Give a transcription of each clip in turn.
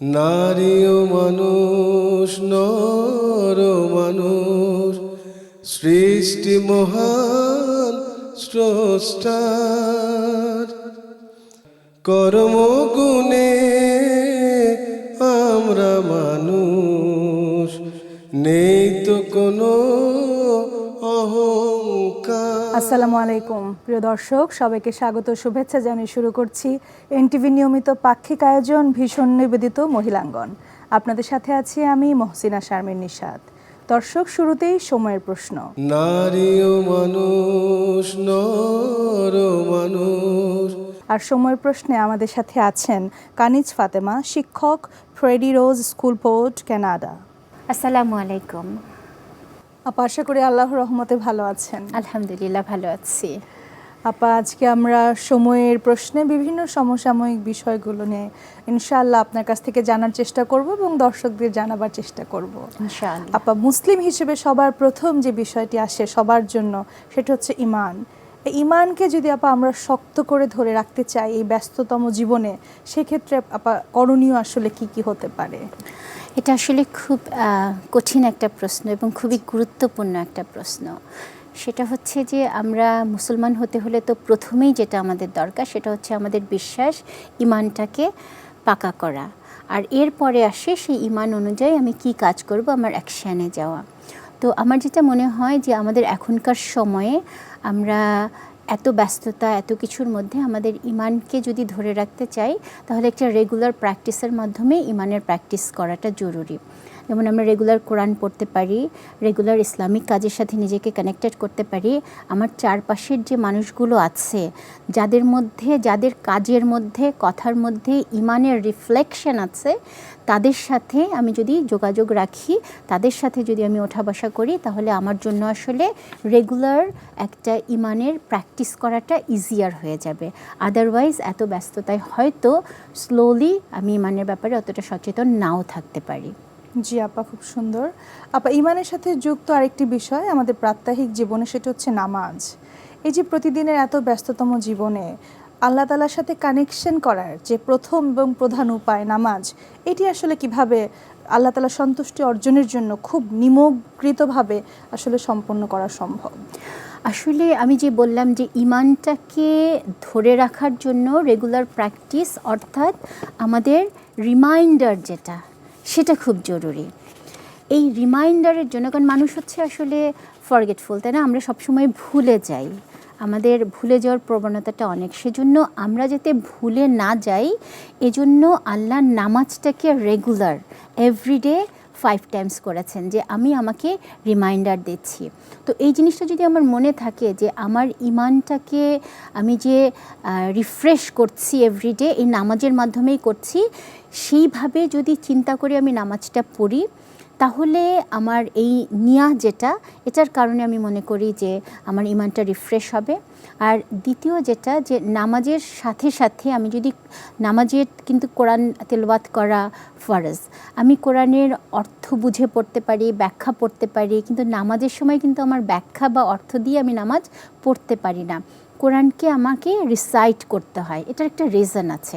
নারী ও মানুষ নর মানুষ সৃষ্টি মহান স্রষ্টার। কর্মগুণে আমরা মানুষ নেই তো কোনো আসসালামু আলাইকুম। প্রিয় দর্শক সবাইকে স্বাগত শুভেচ্ছা জানিয়ে শুরু করছি এনটিভি নিয়মিত পাক্ষিক আয়োজন ভীষণ নিবেদিত মহিলাঙ্গন। আপনাদের সাথে আছি আমি মহসিনা শারমিন নিষাদ দর্শক শুরুতেই সময়ের প্রশ্ন। নারী ও মানুষ নর মানুষ। আর সময়ের প্রশ্নে আমাদের সাথে আছেন কানিজ ফাতেমা শিক্ষক Freddie Rose school Port Canada আসসালামু আলাইকুম। আপা আশা করি আল্লাহর রহমতে ভালো আছেন। আলহামদুলিল্লাহ ভালো আছি। আপা আজকে আমরা সময়ের প্রশ্নে বিভিন্ন সমসাময়িক বিষয়গুলো নিয়ে ইনশাআল্লাহ আপনার কাছ থেকে জানার চেষ্টা করব এবং দর্শকদের জানাবার চেষ্টা করব। ইনশাআল্লাহ। আপা মুসলিম হিসেবে সবার প্রথম যে বিষয়টি আসে সবার জন্য সেটা হচ্ছে ইমান ইমানকে যদি আপা আমরা শক্ত করে ধরে রাখতে চাই এই ব্যস্ততম জীবনে সেক্ষেত্রে আপা করণীয় আসলে কি কি হতে পারে? এটা আসলে খুব কঠিন একটা প্রশ্ন এবং খুবই গুরুত্বপূর্ণ একটা প্রশ্ন। সেটা হচ্ছে যে আমরা মুসলমান হতে হলে তো প্রথমেই যেটা আমাদের দরকার সেটা হচ্ছে আমাদের বিশ্বাস, ইমানটাকে পাকা করা। আর এরপরে আসে সেই ইমান অনুযায়ী আমি কি কাজ করব আমার অ্যাকশানে যাওয়া। তো আমার যেটা মনে হয় যে আমাদের এখনকার সময়ে আমরা এত ব্যস্ততা, এত কিছুর মধ্যে আমাদের ইমানকে যদি ধরে রাখতে চাই, তাহলে একটা রেগুলার প্র্যাকটিসের মাধ্যমে ইমানের প্র্যাকটিস করাটা জরুরি। যেমন আমরা রেগুলার কোরআন পড়তে পারি রেগুলার ইসলামিক কাজের সাথে নিজেকে কানেক্টেড করতে পারি, আমার চারপাশের যে মানুষগুলো আছে, যাদের মধ্যে, যাদের কাজের মধ্যে, কথার মধ্যে ইমানের রিফ্লেকশন আছে তাদের সাথে আমি যদি যোগাযোগ রাখি, তাদের সাথে যদি আমি ওঠা বসা করি, তাহলে আমার জন্য আসলে রেগুলার একটা ইমানের প্র্যাকটিস করাটা ইজিয়ার হয়ে যাবে। আদারওয়াইজ এত ব্যস্ততায় হয়তো স্লোলি আমি ইমানের ব্যাপারে অতটা সচেতন নাও থাকতে পারি। জি আপা, খুব সুন্দর। আপা, ইমানের সাথে যুক্ত আরেকটি বিষয় আমাদের প্রাত্যহিক জীবনে, সেটা হচ্ছে নামাজ। এই যে প্রতিদিনের এত ব্যস্ততম জীবনে আল্লাহ তালার সাথে কানেকশন করার যে প্রথম এবং প্রধান উপায় নামাজ, এটি আসলে কীভাবে আল্লাহ তালা সন্তুষ্টি অর্জনের জন্য খুব নিমগ্রিতভাবে আসলে সম্পন্ন করা সম্ভব? আসলে আমি যে বললাম যে ইমানটাকে ধরে রাখার জন্য রেগুলার প্র্যাকটিস অর্থাৎ আমাদের রিমাইন্ডার যেটা, সেটা খুব জরুরি। এই রিমাইন্ডারের জন্য, কারণ মানুষ হচ্ছে আসলে ফরগেটফুল তাই না? আমরা সবসময় ভুলে যাই। আমাদের ভুলে যাওয়ার প্রবণতাটা অনেক। সেজন্য আমরা যাতে ভুলে না যাই, এজন্য আল্লাহ নামাজটাকে রেগুলার এভরিডে ফাইভ টাইমস করেছেন যে আমি আমাকে রিমাইন্ডার দিচ্ছি। তো এই জিনিসটা যদি আমার মনে থাকে যে আমার ইমানটাকে আমি যে রিফ্রেশ করছি এভরিডে এই নামাজের মাধ্যমেই করছি, সেইভাবে যদি চিন্তা করে আমি নামাজটা পড়ি তাহলে আমার এই নিয়া যেটা, এটার কারণে আমি মনে করি যে আমার ইমানটা রিফ্রেশ হবে। আর দ্বিতীয় যেটা, যে নামাজের সাথে সাথে আমি যদি নামাজের কিন্তু কোরআন তেলবাত করা ফরজ, আমি কোরআনের অর্থ বুঝে পড়তে পারি, ব্যাখ্যা পড়তে পারি, কিন্তু নামাজের সময় কিন্তু আমার ব্যাখ্যা বা অর্থ দিয়ে আমি নামাজ পড়তে পারি না। কোরআনকে আমাকে রিসাইট করতে হয়, এটার একটা রিজন আছে।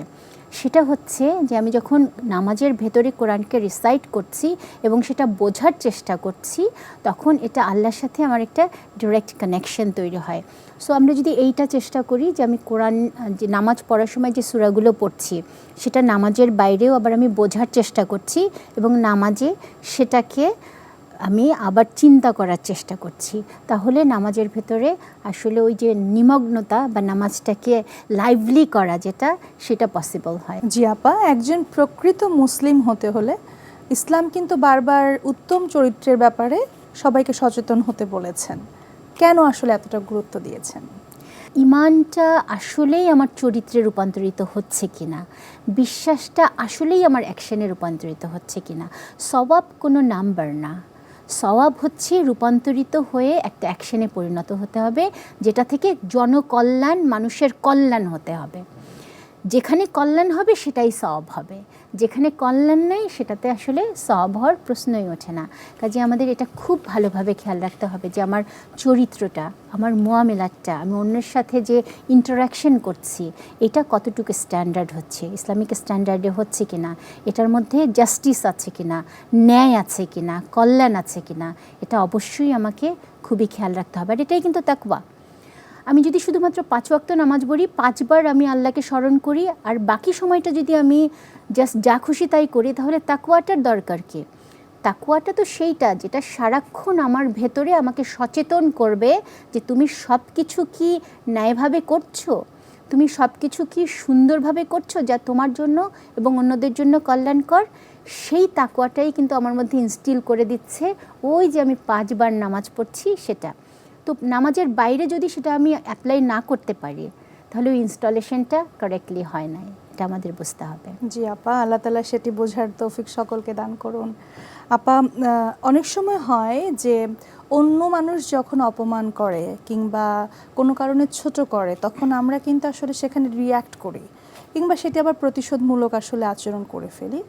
সেটা হচ্ছে যে আমি যখন নামাজের ভেতরে কোরআনকে রিসাইট করছি এবং সেটা বোঝার চেষ্টা করছি, তখন এটা আল্লাহর সাথে আমার একটা ডিরেক্ট কানেকশন তৈরি হয়। সো আমরা যদি এইটা চেষ্টা করি যে আমি কোরআন, যে নামাজ পড়ার সময় যে সুরাগুলো পড়ছি, সেটা নামাজের বাইরেও আবার আমি বোঝার চেষ্টা করছি এবং নামাজে সেটাকে আমি আবার চিন্তা করার চেষ্টা করছি। তাহলে নামাজের ভেতরে আসলে ওই যে নিমগ্নতা বা নামাজটাকে লাইভলি করা যেটা সেটা পসিবল হয়। জি আপা একজন প্রকৃত মুসলিম হতে হলে ইসলাম কিন্তু বারবার উত্তম চরিত্রের ব্যাপারে সবাইকে সচেতন হতে বলেছেন। কেন আসলে এতটা গুরুত্ব দিয়েছেন? ইমানটা আসলেই আমার চরিত্রে রূপান্তরিত হচ্ছে কিনা? বিশ্বাসটা আসলেই আমার অ্যাকশনে রূপান্তরিত হচ্ছে কিনা? সবাব কোনো নাম্বার না। সওয়াব হচ্ছে রূপান্তরিত হয়ে একটা অ্যাকশনে পরিণত হতে হবে, যেটা থেকে জনকল্যাণ, মানুষের কল্যাণ হতে হবে। যেখানে কল্যাণ হবে, সেটাই সব হবে। যেখানে কল্যাণ নেই, সেটাতে আসলে সব হওয়ার প্রশ্নই ওঠে না। কাজে আমাদের এটা খুব ভালোভাবে খেয়াল রাখতে হবে যে আমার চরিত্রটা, আমার মোয়ামেলাটটা আমি অন্যের সাথে যে ইন্টারাকশন করছি, এটা কতটুকু স্ট্যান্ডার্ড হচ্ছে, ইসলামিক স্ট্যান্ডার্ডে হচ্ছে কি না এটার মধ্যে জাস্টিস আছে কি না ন্যায় আছে কি না কল্যাণ আছে কি না এটা অবশ্যই আমাকে খুবই খেয়াল রাখতে হবে। আর এটাই কিন্তু তাকওয়া। আমি যদি শুধুমাত্র পাঁচ ওয়াক্ত নামাজ পড়ি, পাঁচবার আমি আল্লাহকে স্মরণ করি, আর বাকি সময়টা যদি আমি জাস্ট যা খুশি তাই করি, তাহলে তাকুয়াটার দরকার কি? তাকুয়াটা তো সেইটা, যেটা সারাক্ষণ আমার ভেতরে আমাকে সচেতন করবে যে তুমি সব কিছু কি ন্যায়ভাবে করছ? তুমি সব কিছু কি সুন্দরভাবে করছ যা তোমার জন্য এবং অন্যদের জন্য কল্যাণকর? সেই তাকুয়াটাই কিন্তু আমার মধ্যে ইনস্টিল করে দিচ্ছে, ওই যে আমি পাঁচবার নামাজ পড়ছি, সেটা। তো নামাজের বাইরে যদি সেটা আমি অ্যাপ্লাই না করতে পারি, তাহলে ওই ইনস্টলেশনটা কারেক্টলি হয় না এটা আমাদের বুঝতে হবে। জি আপা, আল্লাহ তালা সেটি বোঝার তৌফিক সকলকে দান করুন। আপা অনেক সময় হয় যে অন্য মানুষ যখন অপমান করে কিংবা কোনো কারণে ছোট করে, তখন আমরা কিন্তু আসলে সেখানে রিয়্যাক্ট করি কিংবা সেটি আবার প্রতিশোধমূলক আসলে আচরণ করে ফেলি।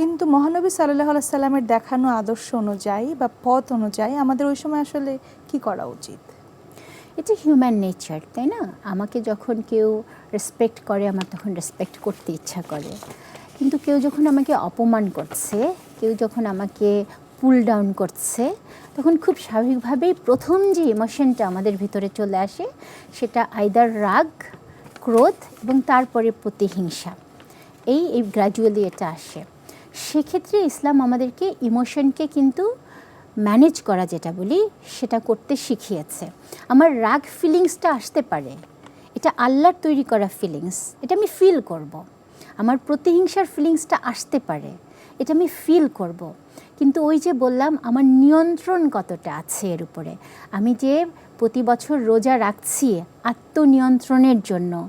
কিন্তু মহানবী সাল্লাহ সাল্লামের দেখানো আদর্শ অনুযায়ী বা পথ অনুযায়ী আমাদের ওই সময় আসলে কি করা উচিত? এটা হিউম্যান নেচার তাই না? আমাকে যখন কেউ রেসপেক্ট করে, আমার তখন রেসপেক্ট করতে ইচ্ছা করে। কিন্তু কেউ যখন আমাকে অপমান করছে, কেউ যখন আমাকে পুল ডাউন করছে, তখন খুব স্বাভাবিকভাবেই প্রথম যে ইমোশনটা আমাদের ভিতরে চলে আসে, সেটা আইদার রাগ, ক্রোধ এবং তারপরে প্রতিহিংসা। এই এই গ্র্যাজুয়ালি এটা আসে। সেক্ষেত্রে ইসলাম আমাদেরকে ইমোশনকে কিন্তু ম্যানেজ করা যেটা বলি, সেটা করতে শিখিয়েছে। আমার রাগ ফিলিংসটা আসতে পারে। এটা আল্লাহর তৈরি করা ফিলিংস। এটা আমি ফিল করব। আমার প্রতিহিংসার ফিলিংসটা আসতে পারে। এটা আমি ফিল করব। কিন্তু ওই যে বললাম, আমার নিয়ন্ত্রণ কতটা আছে এর উপরে? আমি যে প্রতি বছর রোজা রাখছি আত্মনিয়ন্ত্রণের জন্য,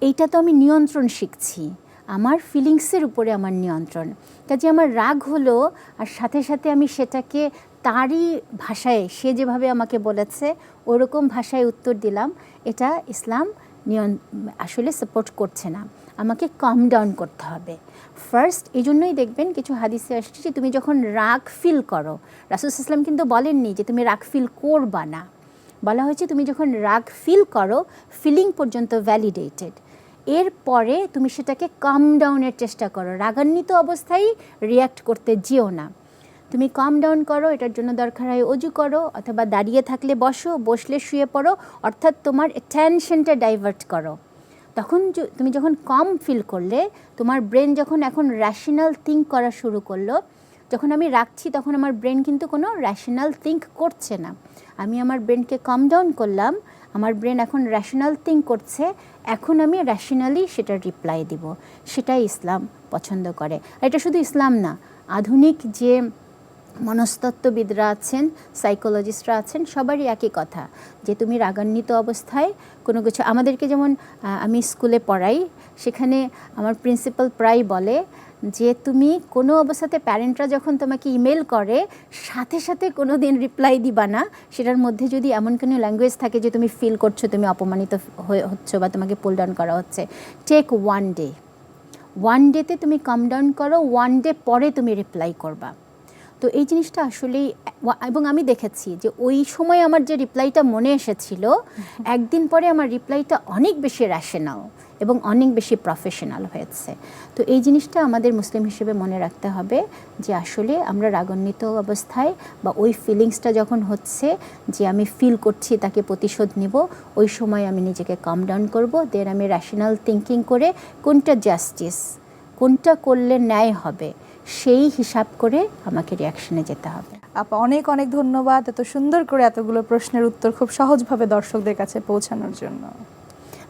এইটা তো আমি নিয়ন্ত্রণ শিখছি। আমার ফিলিংসের উপরে আমার নিয়ন্ত্রণ। কাজে আমার রাগ হলো আর সাথে সাথে আমি সেটাকে তারই ভাষায়, সে যেভাবে আমাকে বলেছে, ওরকম ভাষায় উত্তর দিলাম। এটা ইসলাম নিয়ন, আসলে সাপোর্ট করছে না। আমাকে কম ডাউন করতে হবে। ফার্স্ট এই জন্যই দেখবেন কিছু হাদিসে আসছে যে তুমি যখন রাগ ফিল করো, রাসুল ইসলাম কিন্তু বলেননি যে তুমি রাগ ফিল করবা না। বলা হয়েছে তুমি যখন রাগ ফিল করো ফিলিং পর্যন্ত ভ্যালিডেটেড এরপরে তুমি সেটাকে কাম ডাউনের চেষ্টা করো। রাগান্বিত অবস্থায় রিয়্যাক্ট করতে যেও না। তুমি কাম ডাউন করো, এটার জন্য দরকার হয় অজু করো, অথবা দাঁড়িয়ে থাকলে বসো, বসলে শুয়ে পড়ো, অর্থাৎ তোমার অ্যাটেনশনটা ডাইভার্ট করো। তখন তুমি যখন কম ফিল করলে, তোমার ব্রেন যখন এখন র্যাশনাল থিঙ্ক করা শুরু করল, যখন আমি রাখছি তখন আমার ব্রেন কিন্তু কোনো র্যাশনাল থিঙ্ক করছে না। আমি আমার ব্রেনকে কাম ডাউন করলাম, আমার ব্রেন এখন র্যাশনাল থিঙ্ক করছে এখন আমি র্যাশনালি সেটার রিপ্লাই দিব। সেটাই ইসলাম পছন্দ করে। আর এটা শুধু ইসলাম না, আধুনিক যে মনস্তত্ত্ববিদরা আছেন সাইকোলজিস্টরা আছেন, সবারই একই কথা যে তুমি রাগান্বিত অবস্থায় কোনো কিছু, আমাদেরকে যেমন আমি স্কুলে পড়াই, সেখানে আমার প্রিন্সিপাল প্রায় বলে যে তুমি কোনো অবস্থাতে প্যারেন্টরা যখন তোমাকে ইমেল করে সাথে সাথে কোনো দিন রিপ্লাই দিবা না। সেটার মধ্যে যদি এমন কোনো ল্যাঙ্গুয়েজ থাকে যে তুমি ফিল করছ তুমি অপমানিত হয়ে হচ্ছ বা তোমাকে পুল ডাউন করা হচ্ছে টেক ওয়ান ডে ওয়ান ডেতে তুমি কাম ডাউন করো ওয়ান ডে পরে তুমি রিপ্লাই করবা। তো এই জিনিসটা আসলেই এবং আমি দেখেছি যে ওই সময় আমার যে রিপ্লাইটা মনে এসেছিল একদিন পরে আমার রিপ্লাইটা অনেক বেশি র্যাশনাল এবং অনেক বেশি প্রফেশনাল হয়েছে। তো এই জিনিসটা আমাদের মুসলিম হিসেবে মনে রাখতে হবে যে আসলে আমরা রাগান্বিত অবস্থায় বা ওই ফিলিংসটা যখন হচ্ছে যে আমি ফিল করছি, তাকে প্রতিশোধ নিব, ওই সময় আমি নিজেকে কাম ডাউন করব দেন আমি র্যাশনাল থিঙ্কিং করে কোনটা জাস্টিস কোনটা করলে ন্যায় হবে, সেই হিসাব করে আমাকে রিয়াকশনে যেতে হবে। আপা, অনেক অনেক ধন্যবাদ এত সুন্দর করে এতগুলো প্রশ্নের উত্তর খুব সহজভাবে দর্শকদের কাছে পৌঁছানোর জন্য।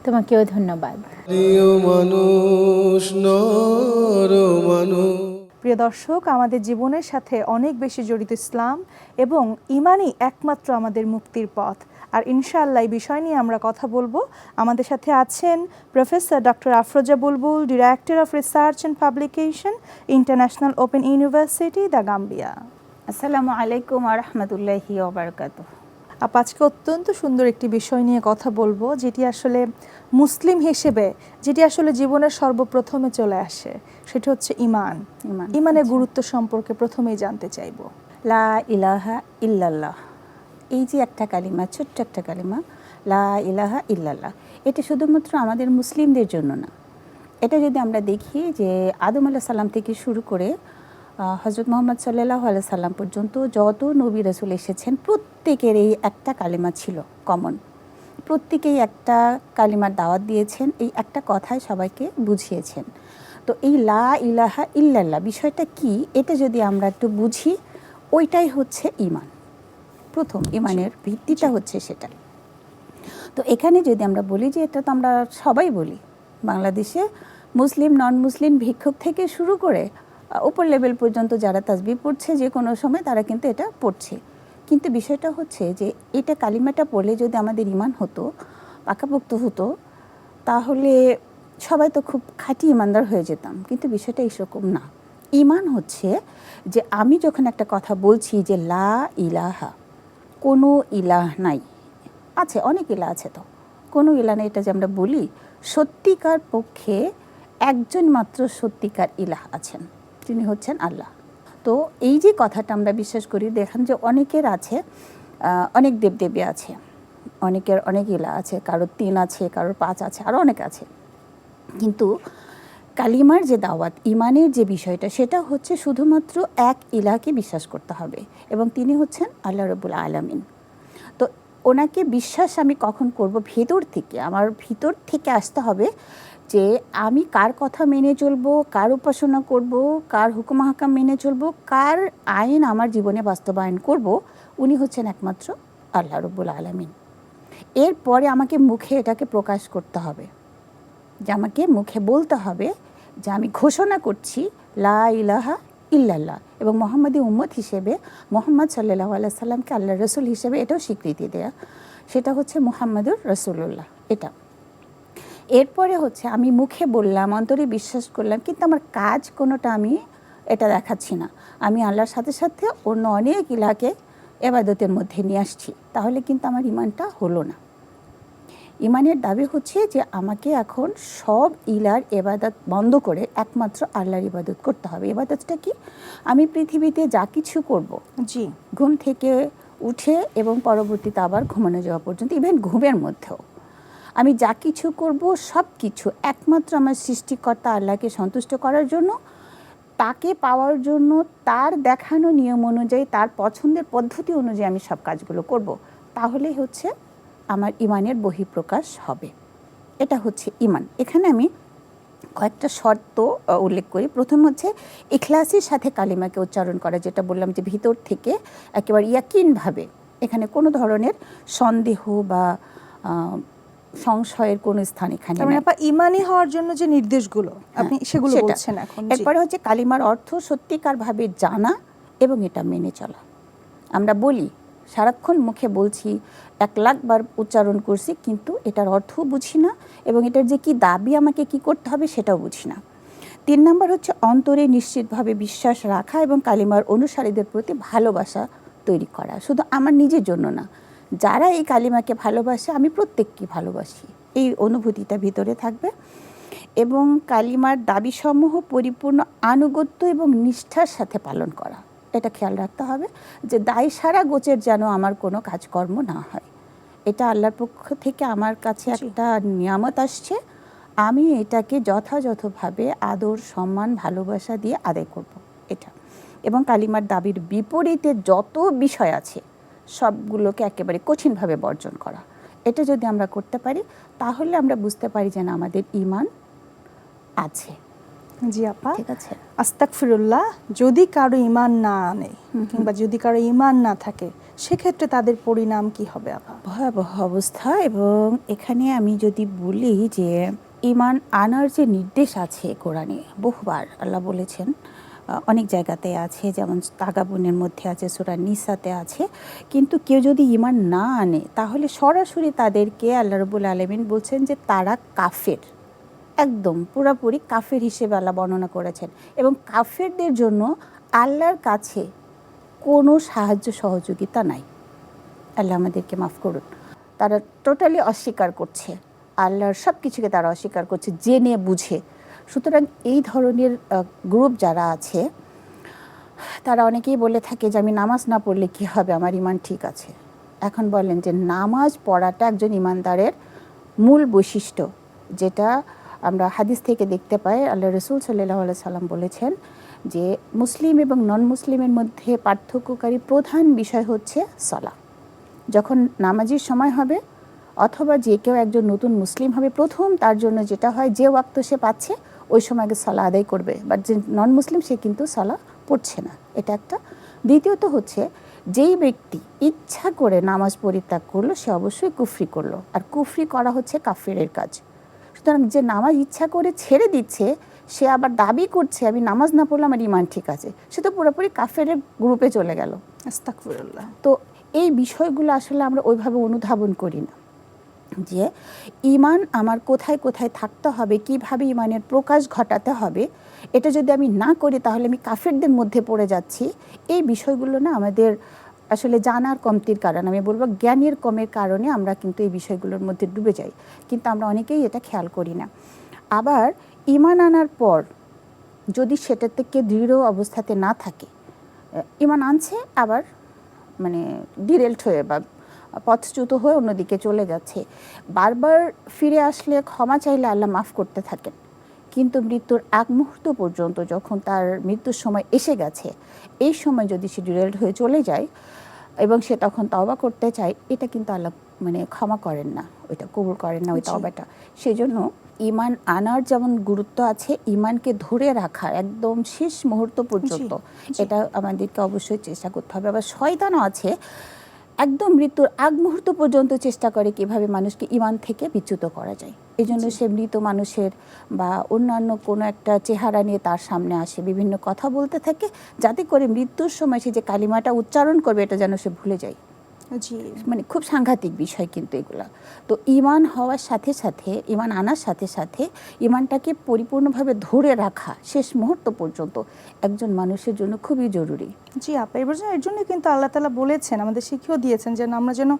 তোমাকেও ধন্যবাদ। প্রিয় মানুষ নর মানুষ। প্রিয় দর্শক আমাদের জীবনের সাথে অনেক বেশি জড়িত ইসলাম এবং ইমানই একমাত্র আমাদের মুক্তির পথ। আর ইনশাআল্লাহ এই বিষয় নিয়ে আমরা কথা বলব। আমাদের সাথে আছেন professor doctor Afroza Bulbul director of research and publication international open university the Gambia. আসসালামু আলাইকুম রহমতুল্লাহি ওবরকাত আপ আজকে অত্যন্ত সুন্দর একটি বিষয় নিয়ে কথা বলব যেটি আসলে মুসলিম হিসেবে যেটি আসলে জীবনের সর্বপ্রথমে চলে আসে সেটি হচ্ছে ইমান। ইমান, ইমানের আচ্ছা। গুরুত্ব সম্পর্কে প্রথমেই জানতে চাইব। লা ইলাহা ইল্লাল্লাহ। এই যে একটা কালিমা ছোট্ট একটা কালিমা লা ইলাহা ইল্লাল্লাহ এটা শুধুমাত্র আমাদের মুসলিমদের জন্য না। এটা যদি আমরা দেখি যে আদম আলাহ সাল্লাম থেকে শুরু করে হজরত মোহাম্মদ সাল্লাহ আল্লাহ সাল্লাম পর্যন্ত যত নবী রসুল এসেছেন প্রত্যেকের এই একটা কালিমা ছিল কমন প্রত্যেকেই একটা কালিমার দাওয়াত দিয়েছেন এই একটা কথায় সবাইকে বুঝিয়েছেন। তো এই লা ইলাহা ইল্লাল্লাহ বিষয়টা কি? এটা যদি আমরা একটু বুঝি ওইটাই হচ্ছে ইমান প্রথম ইমানের ভিত্তিটা হচ্ছে সেটা। তো এখানে যদি আমরা বলি যে এটা তো আমরা সবাই বলি বাংলাদেশে মুসলিম নন মুসলিম ভিক্ষুক থেকে শুরু করে উপর লেভেল পর্যন্ত যারা তাসবি পড়ছে যে কোনো সময় তারা কিন্তু এটা পড়ছে। কিন্তু বিষয়টা হচ্ছে যে এটা কালিমাটা পড়লে যদি আমাদের ইমান হতো, পাকাপোক্ত হতো, তাহলে সবাই তো খুব খাঁটি ইমানদার হয়ে যেতাম। কিন্তু বিষয়টা এরকম না। ইমান হচ্ছে যে আমি যখন একটা কথা বলছি যে লা ইলাহা, কোনো ইলাহ নাই। আছে, অনেক ইলা আছে তো। কোনো ইলা নেই, এটা যে আমরা বলি, সত্যিকার পক্ষে একজন মাত্র সত্যিকার ইলাহ আছেন। তিনি হচ্ছেন আল্লাহ। তো এই যে কথাটা আমরা বিশ্বাস করি, দেখেন যে অনেকের আছে অনেক দেবদেবী আছে, অনেকের অনেক ইলা আছে, কারোর তিন আছে, কারোর পাঁচ আছে আরও অনেক আছে। কিন্তু কালিমার যে দাওয়াত, ইমানের যে বিষয়টা, সেটা হচ্ছে শুধুমাত্র এক ইলাকে বিশ্বাস করতে হবে এবং তিনি হচ্ছেন আল্লাহ রবুল আলামিন। তো ওনাকে বিশ্বাস আমি কখন করব? ভেতর থেকে, আমার ভিতর থেকে আসতে হবে যে আমি কার কথা মেনে চলবো, কার উপাসনা করব, কার হুকুম হাকাম মেনে চলবো, কার আইন আমার জীবনে বাস্তবায়ন করব, উনি হচ্ছেন একমাত্র আল্লাহ রবুল আলামিন। এরপরে আমাকে মুখে এটাকে প্রকাশ করতে হবে। যে আমাকে মুখে বলতে হবে যে আমি ঘোষণা করছি, লা ইলাহা ইল্লাল্লাহ এবং মোহাম্মদী উম্মত হিসেবে, মোহাম্মদ সাল্লাহ আল্লাহ সাল্লামকে আল্লাহ রসুল হিসেবে এটাও স্বীকৃতি দেয়া। সেটা হচ্ছে মুহাম্মদুর রসুল্লাহ এটা এরপরে হচ্ছে আমি মুখে বললাম অন্তরে বিশ্বাস করলাম কিন্তু আমার কাজ কোনোটা আমি এটা দেখাচ্ছি না। আমি আল্লাহর সাথে সাথে অন্য অনেক ইলাকে এবাদতের মধ্যে নিয়ে আসছি। তাহলে কিন্তু আমার ইমানটা হলো না। ইমানের দাবি হচ্ছে যে আমাকে এখন সব ইলার এবাদত বন্ধ করে একমাত্র আল্লাহর ইবাদত করতে হবে। এবাদতটা কি? আমি পৃথিবীতে যা কিছু করব জি। ঘুম থেকে উঠে এবং পরবর্তীতে আবার ঘুমানো যাওয়া পর্যন্ত ইভেন ঘুমের মধ্যেও। আমি যা কিছু করব, সব কিছু, একমাত্র আমার সৃষ্টিকর্তা আল্লাহকে সন্তুষ্ট করার জন্য, তাকে পাওয়ার জন্য, তার দেখানো নিয়ম অনুযায়ী, তার পছন্দের পদ্ধতি অনুযায়ী আমি সব কাজগুলো করব। তাহলেই হচ্ছে আমার ইমানের বহিঃপ্রকাশ হবে। এটা হচ্ছে ইমান। এখানে আমি কয়েকটা শর্ত উল্লেখ করি। প্রথম হচ্ছে ইখলাসের সাথে কালিমাকে উচ্চারণ করা, যেটা বললাম যে ভিতর থেকে একেবারে ইয়াকিনভাবে। এখানে কোনো ধরনের সন্দেহ বা সংশয়ের কোনো স্থান এখানে মানে আপা ইমানি হওয়ার জন্য যে নির্দেশগুলো আপনি হ্যাঁ, সেগুলো বলছেন এখন। এরপরে হচ্ছে কালিমার অর্থ সত্যিকারভাবে জানা এবং এটা মেনে চলা। আমরা বলি সারাক্ষণ মুখে বলছি এক লাখ বার উচ্চারণ করছি কিন্তু এটার অর্থও বুঝি না এবং এটার যে কি দাবি আমাকে কি করতে হবে সেটাও বুঝি না। তিন নাম্বার হচ্ছে অন্তরে নিশ্চিতভাবে বিশ্বাস রাখা এবং কালিমার অনুসারীদের প্রতি ভালোবাসা তৈরি করা। শুধু আমার নিজের জন্য না যারা এই কালিমাকে ভালোবাসে আমি প্রত্যেককে ভালোবাসি। এই অনুভূতিটা ভিতরে থাকবে। এবং কালিমার দাবিসমূহ পরিপূর্ণ আনুগত্য এবং নিষ্ঠার সাথে পালন করা। এটা খেয়াল রাখতে হবে যে দায় সারা গোচের যেন আমার কোনো কাজকর্ম না হয়। এটা আল্লাহর পক্ষ থেকে আমার কাছে একটা নিয়ামত আসছে। আমি এটাকে যথাযথভাবে আদর সম্মান ভালোবাসা দিয়ে আদায় করব। এটা। এবং কালিমার দাবির বিপরীতে যত বিষয় আছে সবগুলোকে একেবারে কঠিনভাবে বর্জন করা। এটা যদি আমরা করতে পারি তাহলে আমরা বুঝতে পারি যে না আমাদের ইমান আছে। জি আপা। ঠিক আছে। আস্তাকফিরুল্লাহ যদি কারও ইমান না আনে কিংবা যদি কারও ইমান না থাকে সেক্ষেত্রে তাদের পরিণাম কি হবে আপা? ভয়াবহ অবস্থা এবং এখানে আমি যদি বলি যে ইমান আনার যে নির্দেশ আছে কোরআনে বহুবার আল্লাহ বলেছেন অনেক জায়গাতে আছে, যেমন তাগাবুনের মধ্যে আছে, সুরা নিসাতে আছে। কিন্তু কেউ যদি ইমান না আনে, তাহলে সরাসরি তাদেরকে আল্লাহ রবুল আলমিন বলছেন যে তারা কাফের। একদম পুরাপুরি কাফের হিসেবে আল্লাহ বর্ণনা করেছেন। এবং কাফেরদের জন্য আল্লাহর কাছে কোনো সাহায্য সহযোগিতা নাই। আল্লাহ আমাদেরকে মাফ করুন। তারা টোটালি অস্বীকার করছে। আল্লাহর সব কিছুকে তারা অস্বীকার করছে, জেনে বুঝে। সুতরাং এই ধরনের গ্রুপ যারা আছে, তারা অনেকেই বলে থাকে যে, আমি নামাজ না পড়লে কি হবে? আমার ইমান ঠিক আছে। এখন বলেন যে, নামাজ পড়াটা একজন ইমানদারের মূল বৈশিষ্ট্য, যেটা আমরা হাদিস থেকে দেখতে পাই। আল্লাহ রসুল সাল্লাহ সাল্লাম বলেছেন যে, মুসলিম এবং নন মুসলিমের মধ্যে পার্থক্যকারী প্রধান বিষয় হচ্ছে সলা যখন নামাজের সময় হবে, অথবা যে কেউ একজন নতুন মুসলিম হবে, প্রথম তার জন্য যেটা হয়, যে ওয়াক্ত সে পাচ্ছে ওই সময় আগে সলা আদায় করবে। বাট যে নন মুসলিম সে কিন্তু সলা পড়ছে না। এটা একটা। দ্বিতীয়ত হচ্ছে যেই ব্যক্তি ইচ্ছা করে নামাজ পরিত্যাগ করল সে অবশ্যই কুফরি করল। আর কুফরি করা হচ্ছে কাফেরের কাজ। সুতরাং যে নামাজ ইচ্ছা করে ছেড়ে দিচ্ছে সে আবার দাবি করছে আমি নামাজ না পড়লে আমার ইমান ঠিক আছে। সে তো পুরোপুরি কাফের গ্রুপে চলে গেল। তো এই বিষয়গুলো আসলে আমরা ওইভাবে অনুধাবন করি না। যে ইমান আমার কোথায় কোথায় থাকতে হবে, কীভাবে ইমানের প্রকাশ ঘটাতে হবে, এটা যদি আমি না করি তাহলে আমি কাফেরদের মধ্যে পড়ে যাচ্ছি। এই বিষয়গুলো না আমাদের আসলে জানার কমতির কারণে। আমি বলব জ্ঞানের কমের কারণে আমরা কিন্তু এই বিষয়গুলোর মধ্যে ডুবে যাই। কিন্তু আমরা অনেকেই এটা খেয়াল করি না। আবার ইমান আনার পর যদি সেটা থেকে দৃঢ় অবস্থাতে না থাকে ইমান আনছে, আবার মানে ডিরেল্ট হয়ে বা পথচ্যুত হয়ে অন্যদিকে চলে যাচ্ছে। বারবার ফিরে আসলে ক্ষমা চাইলে আল্লাহ মাফ করতে থাকেন। কিন্তু মৃত্যুর এক মুহূর্ত পর্যন্ত যখন তার মৃত্যুর সময় এসে গেছে এই সময় যদি সে ডিরেল্ট হয়ে চলে যায় এবং সে তখন তওবা করতে চায় এটা কিন্তু আল্লাহ মানে ক্ষমা করেন না। ওইটা কবুল করেন না ওই জি। তওবাটা। সেজন্য ইমান আনার যেমন গুরুত্ব আছে ইমানকে ধরে রাখা একদম শেষ মুহূর্ত পর্যন্ত এটা আমাদেরকে অবশ্যই চেষ্টা করতে হবে। আবার শয়তানও আছে একদম মৃত্যুর আগ মুহূর্ত পর্যন্ত চেষ্টা করে কীভাবে মানুষকে ইমান থেকে বিচ্যুত করা যায়। এই জন্য সে মৃত মানুষের বা অন্যান্য কোনো একটা চেহারা নিয়ে তার সামনে আসে বিভিন্ন কথা বলতে থাকে যাতে করে মৃত্যুর সময় সে যে কালিমাটা উচ্চারণ করবে এটা যেন সে ভুলে যায়। জি। মানে খুব সাংঘাতিক বিষয় কিন্তু এগুলা। তো ইমান হওয়ার সাথে সাথে ইমান আনার সাথে সাথে ইমানটাকে পরিপূর্ণভাবে ধরে রাখা শেষ মুহূর্ত পর্যন্ত একজন মানুষের জন্য খুবই জরুরি। জি আপা এবার এর জন্য কিন্তু আল্লাহ তালা বলেছেন আমাদের শিখিয়েও দিয়েছেন যেন আমরা যেন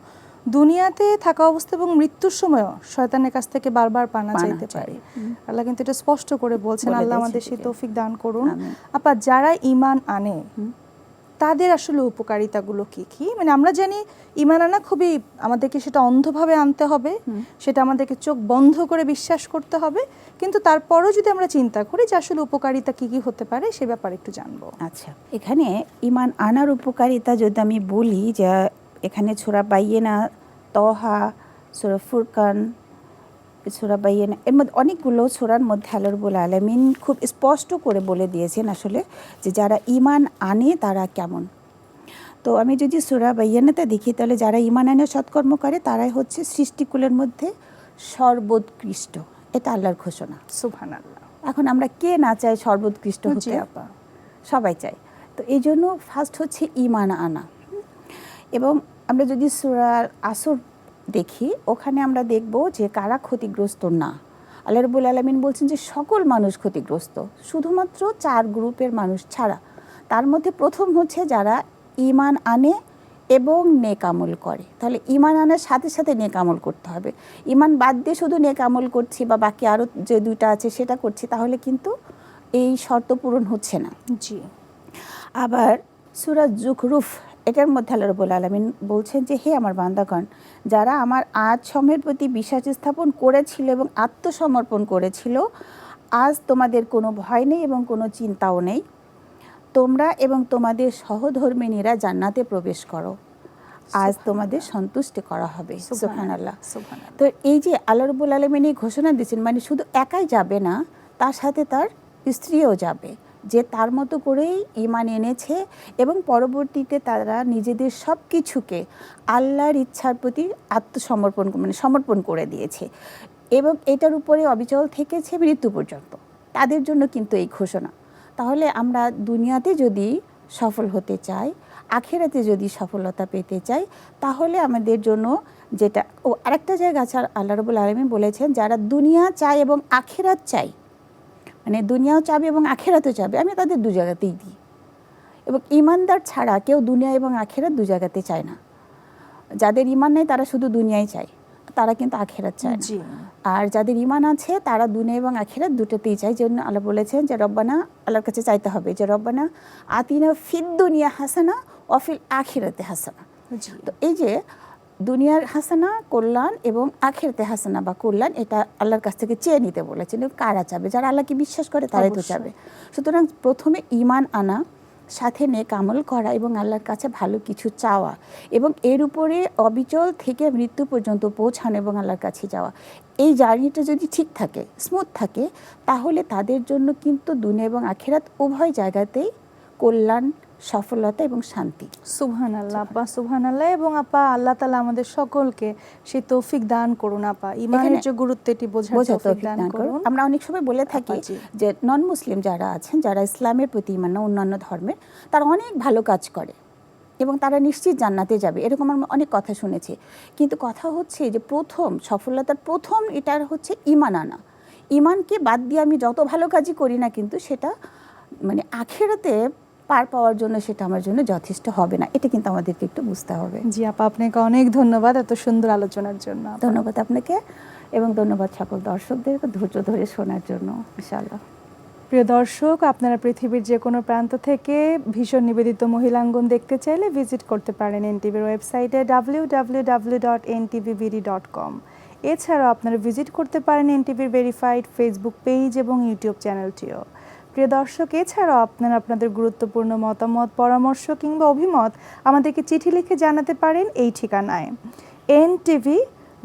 দুনিয়াতে থাকা অবস্থা এবং মৃত্যুর সময়ও শয়তানের কাছ থেকে বারবার পানা চাইতে পারি। আল্লাহ কিন্তু এটা স্পষ্ট করে বলছেন আল্লাহ আমাদের সেই এটাকে। তৌফিক দান করুন। আপা যারা ইমান আনে তাদের আসলে উপকারিতাগুলো কি কি? মানে আমরা জানি ইমান আনা খুবই আমাদেরকে সেটা অন্ধভাবে আনতে হবে সেটা আমাদেরকে চোখ বন্ধ করে বিশ্বাস করতে হবে। কিন্তু তারপরও যদি আমরা চিন্তা করি যে আসলে উপকারিতা কি কি হতে পারে সে ব্যাপারে একটু জানব। আচ্ছা এখানে ইমান আনার উপকারিতা যদি আমি বলি যে এখানে ছোড়া বাইয়েনা তহা সুরা ফুরকান সুরা বাইয়েনা এর মধ্যে অনেকগুলো ছোড়ার মধ্যে আল্লাহরবুল আলমিন খুব স্পষ্ট করে বলে দিয়েছেন আসলে যে যারা ইমান আনে তারা কেমন। তো আমি যদি সুরা বাইয়ানাতে দেখি তাহলে যারা ইমান আনে সৎকর্ম করে তারাই হচ্ছে সৃষ্টিকুলের মধ্যে সর্বোৎকৃষ্ট। এটা আল্লাহর ঘোষণা। সুবহান আল্লাহ এখন আমরা কে না চাই সর্বোৎকৃষ্ট হতে? আপা। সবাই চায় তো এই জন্য ফার্স্ট হচ্ছে ইমান আনা। এবং আমরা যদি সুরার আসর দেখি ওখানে আমরা দেখব যে কারা ক্ষতিগ্রস্ত না। আল্লাহ রবুল আলমিন বলছেন যে সকল মানুষ ক্ষতিগ্রস্ত শুধুমাত্র চার গ্রুপের মানুষ ছাড়া। তার মধ্যে প্রথম হচ্ছে যারা ইমান আনে এবং নেকামল করে। তাহলে ইমান আনার সাথে সাথে নেকামল করতে হবে। ইমান বাদ দিয়ে শুধু নেকামল করছি বা বাকি আরও যে দুইটা আছে সেটা করছি তাহলে কিন্তু এই শর্ত পূরণ হচ্ছে না। জি। আবার সুরাজ জুখরুফ এটার মধ্যে আল্লাহ রবুল আলমিন বলছেন যে হে আমার বান্দাগণ যারা আমার আজ সমের প্রতি বিশ্বাস স্থাপন করেছিল এবং আত্মসমর্পণ করেছিল আজ তোমাদের কোনো ভয় নেই এবং কোনো চিন্তাও নেই। তোমরা এবং তোমাদের সহধর্মিনীরা জান্নাতে প্রবেশ করো। আজ তোমাদের সন্তুষ্টি করা হবে। সুহান আল্লাহ তো এই যে আল্লাহ রবুল আলমিন এই ঘোষণা দিয়েছেন মানে শুধু একাই যাবে না তার সাথে তার স্ত্রীও যাবে। যে তার মতো করেই ইমান এনেছে এবং পরবর্তীতে তারা নিজেদের সব কিছুকে আল্লাহর ইচ্ছার প্রতি আত্মসমর্পণ মানে সমর্পণ করে দিয়েছে। এবং এটার উপরে অবিচল থেকেছে মৃত্যু পর্যন্ত। তাদের জন্য কিন্তু এই ঘোষণা। তাহলে আমরা দুনিয়াতে যদি সফল হতে চাই, আখেরাতে যদি সফলতা পেতে চাই, তাহলে আমাদের জন্য যেটা, ও আরেকটা জায়গা আছে, আল্লাহ রবুল আলমী বলেছেন, যারা দুনিয়া চায় এবং আখেরাত চাই মানে দুনিয়াও চাবে এবং আখেরাতেও চাবে আমি তাদের দু জায়গাতেই দিই। এবং ইমানদার ছাড়া কেউ দুনিয়া এবং আখেরাত দু জায়গাতে চায় না। যাদের ইমান নেই তারা শুধু দুনিয়ায় চায় তারা কিন্তু আখেরাত চায় আর যাদের ইমান আছে তারা দুনিয়া এবং আখেরাত দুটোতেই চায়। জন্য আল্লাহ বলেছেন যে রব্বানা আল্লাহর কাছে চাইতে হবে যে রব্বানা আতিনা ফিদ দুনিয়া হাসানা অফিল আখিরাতে হাসানা। তো এই যে দুনিয়ার হাসানা কল্যাণ এবং আখেরতে হাসানা বা কল্যাণ এটা আল্লাহর কাছ থেকে চেয়ে নিতে বলেছেন। এবং কারা চাবে? যারা আল্লাহকে বিশ্বাস করে তারাই তো চাবে। সুতরাং প্রথমে ইমান আনা সাথে নেক আমল করা এবং আল্লাহর কাছে ভালো কিছু চাওয়া এবং এর উপরে অবিচল থেকে মৃত্যু পর্যন্ত পৌঁছানো এবং আল্লাহর কাছে যাওয়া। এই জার্নিটা যদি ঠিক থাকে স্মুথ থাকে তাহলে তাদের জন্য কিন্তু দুনিয়া এবং আখেরাত উভয় জায়গাতেই কল্যাণ সফলতা এবং শান্তি। সুবহান আল্লাহ আপা সুবহান আল্লাহ এবং আপা আল্লাহ তালা আমাদের সকলকে সেই তৌফিক দান করুন আপা। ইমানের যে গুরুত্ব এটি বোঝা তৌফিক দান করুন। আমরা অনেক সময় বলে থাকি যে নন মুসলিম যারা আছেন যারা ইসলামের প্রতি ইমান না অন্যান্য ধর্মের তারা অনেক ভালো কাজ করে এবং তারা নিশ্চিত জান্নাতে যাবে। এরকম আমরা অনেক কথা শুনেছি। কিন্তু কথা হচ্ছে যে প্রথম সফলতার প্রথম এটার হচ্ছে ইমান আনা। ইমানকে বাদ দিয়ে আমি যত ভালো কাজই করি না কিন্তু সেটা মানে আখেরাতে পার পাওয়ার জন্য সেটা আমার জন্য যথেষ্ট হবে না। এটা কিন্তু আমাদেরকে একটু বুঝতে হবে। জি আপা আপনাকে অনেক ধন্যবাদ এত সুন্দর আলোচনার জন্য ধন্যবাদ আপনাকে এবং ধন্যবাদ সকল দর্শকদেরকে ধৈর্য ধরে শোনার জন্য ইনশাআল্লাহ। প্রিয় দর্শক আপনারা পৃথিবীর যে কোনো প্রান্ত থেকে ভীষণ নিবেদিত মহিলাঙ্গন দেখতে চাইলে ভিজিট করতে পারেন এনটিভির ওয়েবসাইটে W W W dot NTVBD dot com এছাড়াও আপনারা ভিজিট করতে পারেন এনটিভির ভেরিফাইড ফেসবুক পেজ এবং ইউটিউব চ্যানেলটিও প্রিয় দর্শক, এছাড়াও আপনারা আপনাদের গুরুত্বপূর্ণ মতামত, পরামর্শ কিংবা অভিমত আমাদেরকে চিঠি লিখে জানাতে পারেন এই ঠিকানায়। এন টিভি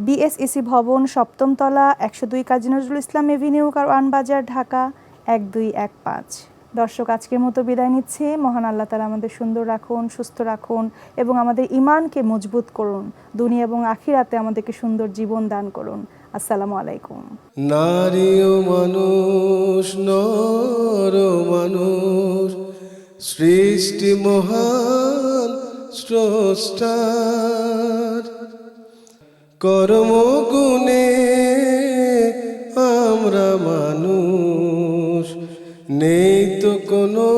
বিএসইসি ভবন, সপ্তমতলা, একশো দুই কাজী নজরুল ইসলাম এভিনিউ, কারওয়ান বাজার, ঢাকা, এক দুই এক পাঁচ। দর্শক, আজকের মতো বিদায় নিচ্ছে। মহান আল্লাহ তালা আমাদের সুন্দর রাখুন, সুস্থ রাখুন এবং আমাদের ইমানকে মজবুত করুন। দুনিয়া এবং আখিরাতে আমাদেরকে সুন্দর জীবন দান করুন। আসসালামু আলাইকুম। নারী ও মানুষ, নর মানুষ, সৃষ্টি মহান স্রষ্টার। কর্মগুণে আমরা মানুষ, নেই তো কোনো